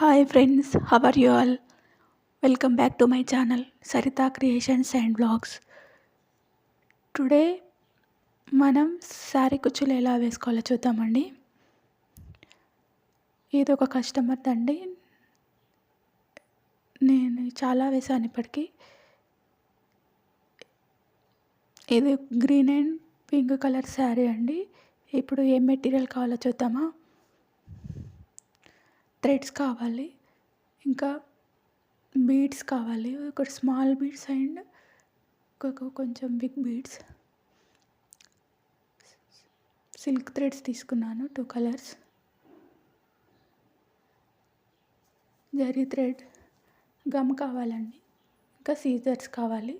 Hi friends how are you all welcome back to my channel Saritha creations and blogs today మనం శారీ కుచ్చులు ఎలా వేసుకోవాలో చూద్దామండి. ఇది ఒక కస్టమర్ దండి. నేను చాలా వేసాను ఇప్పటికీ. ఇది green and pink colour sari అండి. ఇప్పుడు ఏం మెటీరియల్ కావాలో చూద్దామా? థ్రెడ్స్ కావాలి ఇంకా బీడ్స్ కావాలి ఒక స్మాల్ బీడ్స్ అండ్ ఒక కొంచెం బిగ్ బీడ్స్ సిల్క్ థ్రెడ్స్ తీసుకున్నాను two colours. Zari thread gum కావాలండి ఇంకా సీజర్స్ కావాలి.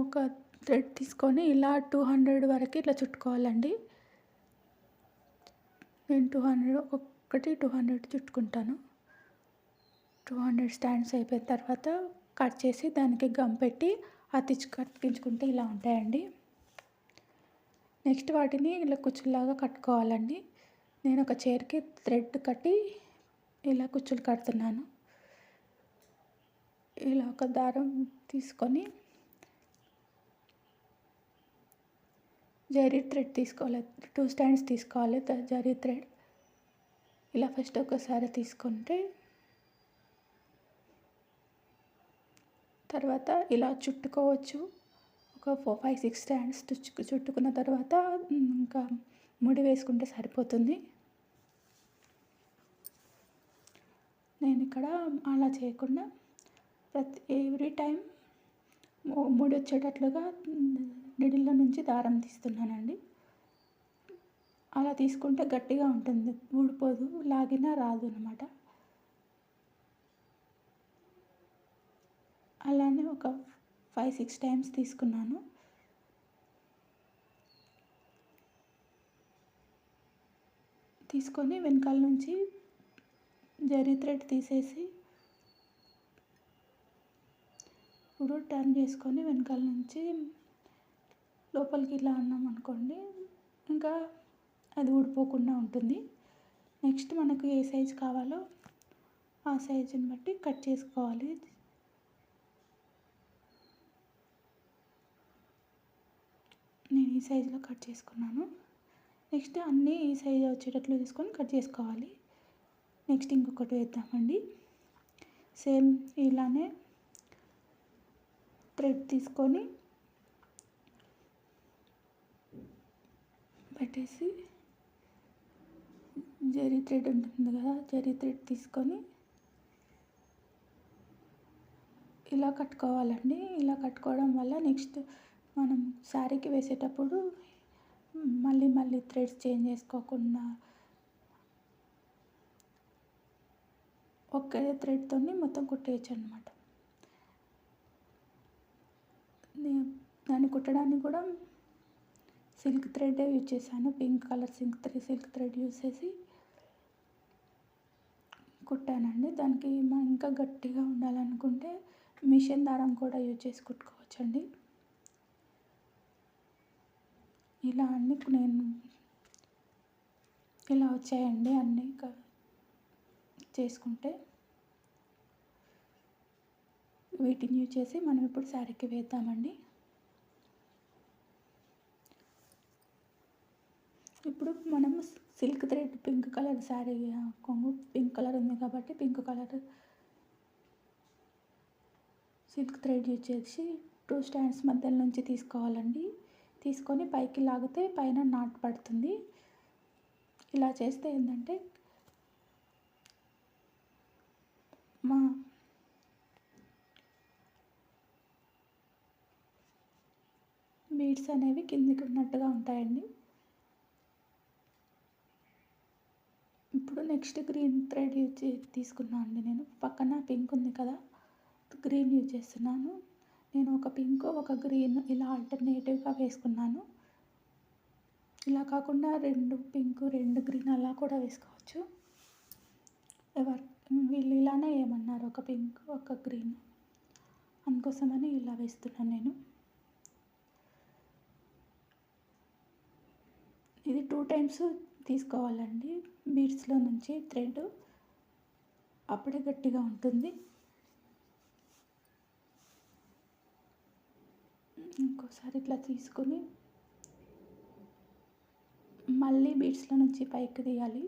ఒక థ్రెడ్ తీసుకొని ఇలా టూ హండ్రెడ్ వరకు ఇట్లా చుట్టుకోవాలండి. నేను టూ హండ్రెడ్ ఒక్కొక్కటి టూ హండ్రెడ్ చుట్టుకుంటాను. టూ హండ్రెడ్ స్టాండ్స్ అయిపోయిన తర్వాత కట్ చేసి దానికి గమ్ పెట్టి అతికి కట్టించుకుంటే ఇలా ఉంటాయండి. నెక్స్ట్ వాటిని ఇలా కుచ్చులాగా కట్టుకోవాలండి. నేను ఒక చైర్కి థ్రెడ్ కట్టి ఇలా కుచ్చులు కడుతున్నాను. ఇలా ఒక దారం తీసుకొని జరీ థ్రెడ్ తీసుకోవాలి. టూ స్టాండ్స్ తీసుకోవాలి. జరీ థ్రెడ్ ఇలా ఫస్ట్ ఒకసారి తీసుకుంటే తర్వాత ఇలా చుట్టుకోవచ్చు. ఒక ఫోర్ ఫైవ్ సిక్స్ స్టాండ్స్ చుట్టుకున్న తర్వాత ఇంకా ముడి వేసుకుంటే సరిపోతుంది. నేను ఇక్కడ అలా చేయకుండా ప్రతి ఎవ్రీ టైం ముడి వచ్చేటట్లుగా నిడిల్లో నుంచి దారం తీస్తున్నానండి. అలా తీసుకుంటే గట్టిగా ఉంటుంది. ఊడిపోదు లాగినా రాదు అనమాట అలానే ఒక ఫైవ్ సిక్స్ టైమ్స్ తీసుకున్నాను. తీసుకొని వెనకాల నుంచి జరీ థ్రెడ్ తీసేసి ఇప్పుడు టర్న్ చేసుకొని వెనకాల నుంచి లోపలికి ఇలా అన్నాం అనుకోండి ఇంకా అది ఊడిపోకుండా ఉంటుంది. నెక్స్ట్ మనకు ఏ సైజు కావాలో ఆ సైజుని బట్టి కట్ చేసుకోవాలి. నేను ఈ సైజులో కట్ చేసుకున్నాను. నెక్స్ట్ అన్నీ ఈ సైజు వచ్చేటట్లు తీసుకొని కట్ చేసుకోవాలి. నెక్స్ట్ ఇంకొకటి వేద్దామండి. సేమ్ ఇలానే థ్రెడ్ తీసుకొని పెట్టేసి జరీ థ్రెడ్ ఉంటుంది కదా జరీ థ్రెడ్ తీసుకొని ఇలా కట్టుకోవాలండి. ఇలా కట్టుకోవడం వల్ల నెక్స్ట్ మనం శారీకి వేసేటప్పుడు మళ్ళీ మళ్ళీ థ్రెడ్స్ చేంజ్ చేసుకోకుండా ఒకే థ్రెడ్తో మొత్తం కుట్టేయచ్చు అనమాట దాన్ని కుట్టడానికి కూడా సిల్క్ థ్రెడ్ యూజ్ చేశాను. Pink colour silk thread silk thread use చేసి కుట్టానండి. దానికి మనం ఇంకా గట్టిగా ఉండాలనుకుంటే మిషన్ దారం కూడా యూజ్ చేసి కుట్టుకోవచ్చండి. ఇలా అన్ని నేను ఇలా వచ్చాయండి అన్నీ చేసుకుంటే. వీటిని యూజ్ చేసి మనం ఇప్పుడు శారీకి వేద్దామండి. ఇప్పుడు మనం silk thread pink colour sari కొంగు పింక్ కలర్ ఉంది కాబట్టి pink colour silk thread use చేసి టూ స్టాండ్స్ మధ్యలో నుంచి తీసుకోవాలండి. తీసుకొని పైకి లాగితే పైన నాట్ పడుతుంది. ఇలా చేస్తే ఏంటంటే మా బీడ్స్ అనేవి కిందికి ఉన్నట్టుగా ఉంటాయండి. ఇప్పుడు నెక్స్ట్ గ్రీన్ థ్రెడ్ యూజ్ తీసుకున్నాను అండి నేను. పక్కన పింక్ ఉంది కదా గ్రీన్ యూజ్ చేస్తున్నాను. నేను ఒక పింక్ ఒక గ్రీన్ ఇలా ఆల్టర్నేటివ్గా వేసుకున్నాను. ఇలా కాకుండా రెండు పింక్ రెండు గ్రీన్ అలా కూడా వేసుకోవచ్చు. ఎవరు వీళ్ళు ఇలానే ఏమన్నారు? ఒక పింక్ ఒక గ్రీన్. అందుకోసమని ఇలా వేస్తున్నాను నేను. ఇది టూ టైమ్స్ తీసుకోవాలండి. బీడ్స్లో నుంచి థ్రెడ్ అప్పుడే గట్టిగా ఉంటుంది. ఇంకోసారి ఇట్లా తీసుకొని మళ్ళీ బీడ్స్లో నుంచి పైకి తీయాలి.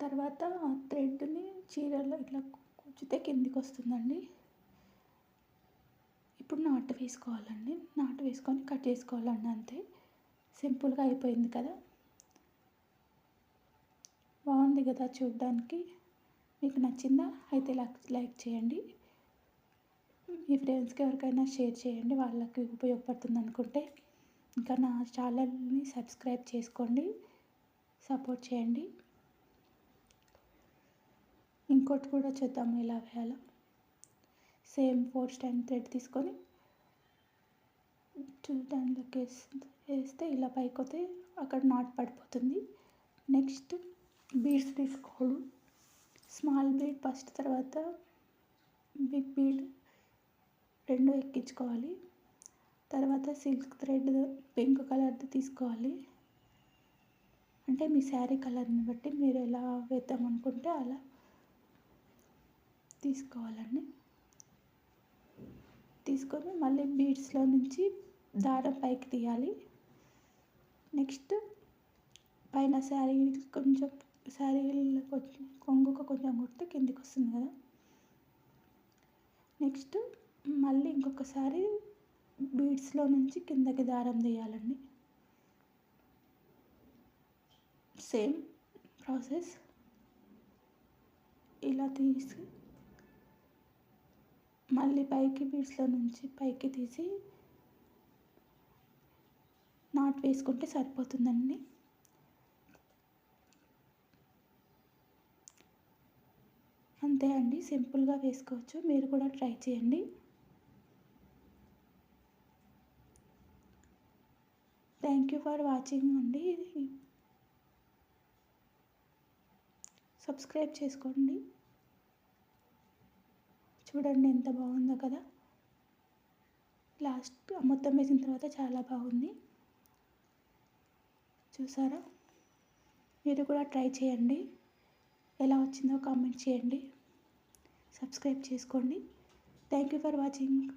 తర్వాత థ్రెడ్ని చీరలో ఇట్లా కూర్చితే కిందికి వస్తుందండి. ఇప్పుడు నాటు వేసుకోవాలండి. నాటు వేసుకొని కట్ చేసుకోవాలండి అంతే. సింపుల్గా అయిపోయింది కదా. బాగుంది కదా చూడడానికి. మీకు నచ్చిందా అయితే లైక్ లైక్ చేయండి. మీ ఫ్రెండ్స్కి ఎవరికైనా షేర్ చేయండి. వాళ్ళకి ఉపయోగపడుతుంది అనుకుంటే ఇంకా నా ఛానల్ని సబ్స్క్రైబ్ చేసుకోండి. సపోర్ట్ చేయండి. ఇంకోటి కూడా చూద్దాము ఎలా వేయాలో. సేమ్ ఫోర్ స్టాండ్ థ్రెడ్ తీసుకొని టూ దాంట్లోకి వేస్తే ఇలా పైకి వస్తే అక్కడ నాట్ పడిపోతుంది. నెక్స్ట్ బీడ్స్ తీసుకోవడం. స్మాల్ బీడ్ ఫస్ట్ తర్వాత బిగ్ బీడ్ రెండు ఎక్కించుకోవాలి. తర్వాత సిల్క్ థ్రెడ్ పింక్ కలర్ది తీసుకోవాలి. అంటే మీ శారీ కలర్ని బట్టి మీరు ఎలా వేద్దాం అనుకుంటే అలా తీసుకోవాలండి. తీసుకొని మళ్ళీ బీడ్స్లో నుంచి దారం పైకి తీయాలి. నెక్స్ట్ పైన శారీ కొంచెం శారీ కొంచెం కొంగుకు కొంచెం కుడితే కిందికి వస్తుంది కదా. నెక్స్ట్ మళ్ళీ ఇంకొకసారి బీడ్స్లో నుంచి కిందకి దారం తీయాలండి. Same process. ఇలా తీసి మళ్ళీ పైకి బీడ్స్లో నుంచి పైకి తీసి నాట్ వేసుకుంటే సరిపోతుందండి. అంతే అండి సింపుల్గా వేసుకోవచ్చు. మీరు కూడా ట్రై చేయండి. థ్యాంక్ యూ ఫర్ వాచింగ్ అండి. సబ్స్క్రైబ్ చేసుకోండి. చూడండి ఎంత బాగుందో కదా. లాస్ట్ మొత్తం వేసిన తర్వాత చాలా బాగుంది. చూసారా? మీరు కూడా ట్రై చేయండి. ఎలా వచ్చిందో కామెంట్ చేయండి. సబ్స్క్రైబ్ చేసుకోండి. Thank you for watching.